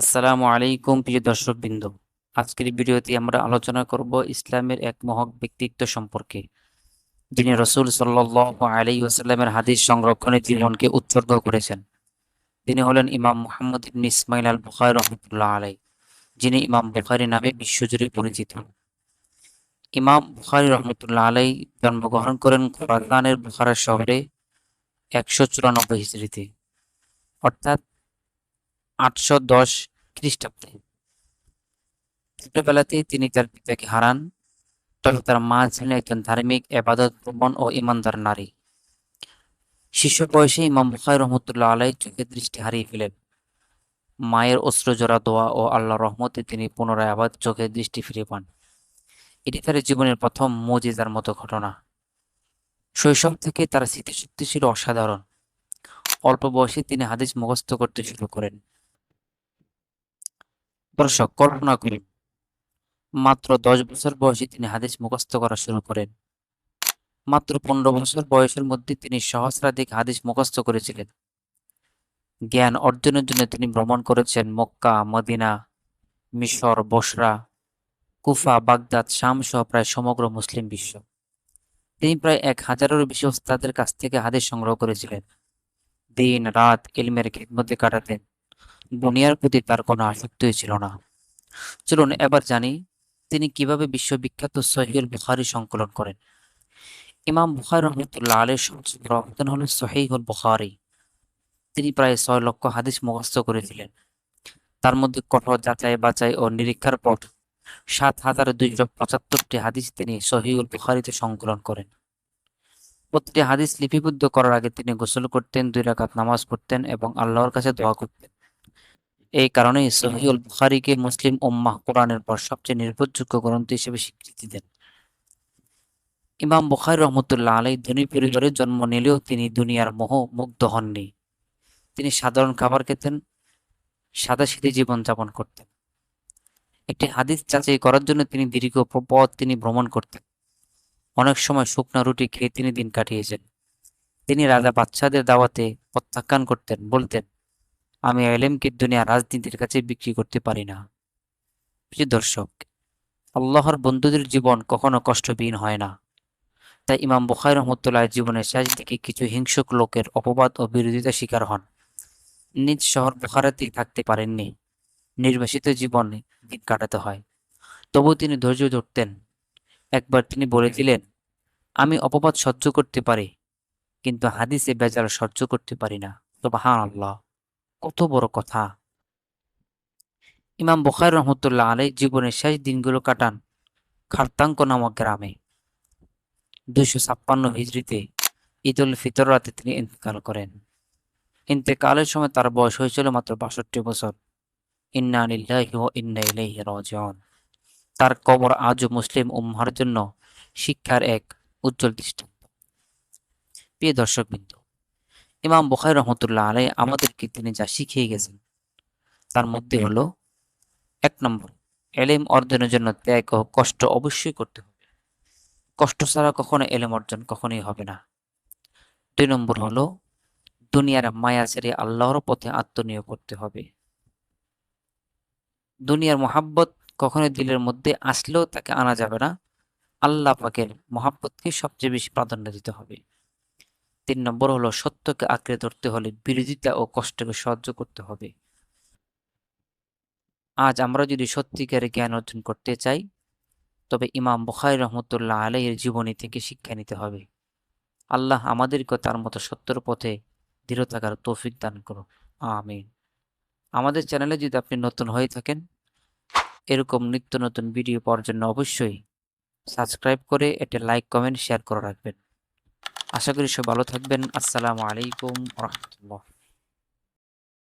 আসসালামু আলাইকুম, প্রিয় দর্শকবৃন্দ। আজকের ভিডিওতে আমরা আলোচনা করব ইসলামের এক মহৎ ব্যক্তিত্ব সম্পর্কে। যিনি রসুল সাল্লাল্লাহু আলাইহি ওয়াসাল্লামের হাদিস সংরক্ষণে জীবনকে উৎসর্গ করেছেন। তিনি হলেন ইমাম মুহাম্মদ ইবনে ইসমাইল আল বুখারী রহমতুল্লাহ আলাই যিনি ইমাম বুখারী নামে বিশ্বজুড়ে পরিচিত। ইমাম বুখারী রহমতুল্লাহ আলাই জন্মগ্রহণ করেন খোরাসানের বুখারা শহরে একশো চুরানব্বই হিজরিতে অর্থাৎ আটশো দশ খ্রিস্টাব্দে। ছোটবেলাতেই তিনি তার পিতাকে হারান। তবে তার মা ছিলেন একজন ধার্মিক, এবাদত প্রবণ ও ইমানদার নারী। শিশু বয়সে ইমাম বুখারী রহমতুল্লাহ আলাই চোখের দৃষ্টি হারিয়ে ফেলেন। মায়ের দোয়া ও আল্লাহ রহমতে তিনি পুনরায় আবার চোখের দৃষ্টি ফিরে পান। এটি তার জীবনের প্রথম মজিদার মতো ঘটনা। শৈশব থেকে তার স্মৃতিশক্তি ছিল অসাধারণ। অল্প বয়সে তিনি হাদিস মুখস্থ করতে শুরু করেন। দর্শক কল্পনা করুন, মাত্র দশ বছর বয়সে তিনি হাদিস মুখস্থ করা শুরু করেন। মাত্র পনেরো বছর বয়সের মধ্যে তিনি সহস্রাধিক হাদিস মুখস্থ করেছিলেন। জ্ঞান অর্জনের জন্য তিনি ভ্রমণ করেছেন মক্কা, মদিনা, মিশর, বসরা, কুফা, বাগদাদ, শাম সহ প্রায় সমগ্র মুসলিম বিশ্ব। তিনি প্রায় এক হাজারেরও বেশি ওস্তাদের কাছ থেকে হাদিস সংগ্রহ করেছিলেন। দিন, রাত, ইলমের খেদমতে কাটাতেন। দুনিয়ার প্রতি তার কোনো আসক্তিই ছিল না। চলুন এবার জানি তিনি কীভাবে বিশ্ববিখ্যাত সহিউল বুখারি সংকলন করেন। ইমাম বুখারি রহমতুল্লাহ আলের সবচেয়ে বড় অবদান হল সহিহুল বুখারি। তিনি প্রায় ছয় লক্ষ হাদিস মুখস্থ করেছিলেন। তার মধ্যে কঠোর যাচাই, বাছাই ও নিরীক্ষার পর সাত হাজার দুইশো পঁচাত্তরটি হাদিস তিনি সহিউল বুখারিতে সংকলন করেন। প্রতিটি হাদিস লিপিবদ্ধ করার আগে তিনি গোসল করতেন, দুই রাকাত নামাজ পড়তেন এবং আল্লাহর কাছে দোয়া করতেন। এই কারণেই সহিউল বুখারীকে মুসলিম উম্মাহ কোরআনের পর সবচেয়ে নির্ভরযোগ্য গ্রন্থ হিসেবে স্বীকৃতি দেন। ইমাম বুখারী রহমতুল্লাহ আলাই ধনী পরিবারে জন্ম নিলেও তিনি দুনিয়ার মোহ মুগ্ধ হননি। তিনি সাধারণ খাবার খেতেন সাদাসিধে জীবন যাপন করতেন। একটি হাদিস যাচাই করার জন্য তিনি দীর্ঘ পথ তিনি ভ্রমণ করতেন। অনেক সময় শুকনো রুটি খেয়ে তিনি দিন কাটিয়েছেন। তিনি রাজা বাচ্চাদের দাওয়াতে প্রত্যাখ্যান করতেন, বলতেন আমি এলেমকে দুনিয়া রাজনীতির কাছে বিক্রি করতে পারি না। প্রিয় দর্শক, আল্লাহর বন্ধুদের জীবন কখনো কষ্টবিহীন হয় না। তাই ইমাম বুখাই রহমতুল্লাহ জীবনের শেষ দিকে কিছু হিংসুক লোকের অপবাদ ও বিরোধিতা শিকার হন। নিজ শহর বুখারাতেই থাকতে পারেননি। নির্বাসিত জীবনে দিন কাটাতে হয়। তবু তিনি ধৈর্য ধরতেন। একবার তিনি বলেছিলেন, আমি অপবাদ সহ্য করতে পারি, কিন্তু হাদিসে বেজাল সহ্য করতে পারি না। তো হান আল্লাহ কত বড় কথা। ইমাম বুখার রহমতুল্লাহ আলাই জীবনের শেষ দিনগুলো কাটান খারতাঙ্ক নামক গ্রামে। দুইশো ছাপ্পান্ন হিজড়িতে ঈদ উল ফিতর রাতে তিনি ইন্তেকাল করেন। ইন্তেকালের সময় তার বয়স হয়েছিল মাত্র বাষট্টি বছর। ইন্না তার কবর আজও মুসলিম উম্মার জন্য শিক্ষার এক উজ্জ্বল দৃষ্টান্ত। প্রিয় দর্শকবৃন্দ ইমাম বুখারি রহমতুল্লাহ আলাই আমাদেরকে তিনি যা শিখিয়ে গেছেন, তার মধ্যে হলো এক নম্বর, এলেম অর্জনের জন্য ত্যাগ ও কষ্ট অবশ্যই করতে হবে। কষ্ট ছাড়া কখনো এলেম অর্জন কখনোই হবে না। দুই নম্বর হলো দুনিয়ার মায়া ছেড়ে আল্লাহর পথে আত্মনিয়োগ করতে হবে। দুনিয়ার মোহাব্বত কখনো দিলের মধ্যে আসলেও তাকে আনা যাবে না। আল্লাহ পাকের মহাব্বতকে সবচেয়ে বেশি প্রাধান্য দিতে হবে। তিন নম্বর হলো সত্যকে আঁকড়ে ধরতে হলে বিরোধিতা ও কষ্টকে সহ্য করতে হবে। আজ আমরা যদি সত্যিকারে জ্ঞান অর্জন করতে চাই, তবে ইমাম বুখারি রহমতুল্লাহ আলাইয়ের জীবনী থেকে শিক্ষা নিতে হবে। আল্লাহ আমাদেরকে তার মতো সত্যর পথে দৃঢ় থাকার তৌফিক দান করো আমিন। আমাদের চ্যানেলে যদি আপনি নতুন হয়ে থাকেন, এরকম নিত্য নতুন ভিডিও পাওয়ার জন্য অবশ্যই সাবস্ক্রাইব করে এটা লাইক, কমেন্ট, শেয়ার করে রাখবেন। আশা করি সব ভালো থাকবেন। আসসালামু আলাইকুম রহমতুল্লাহ।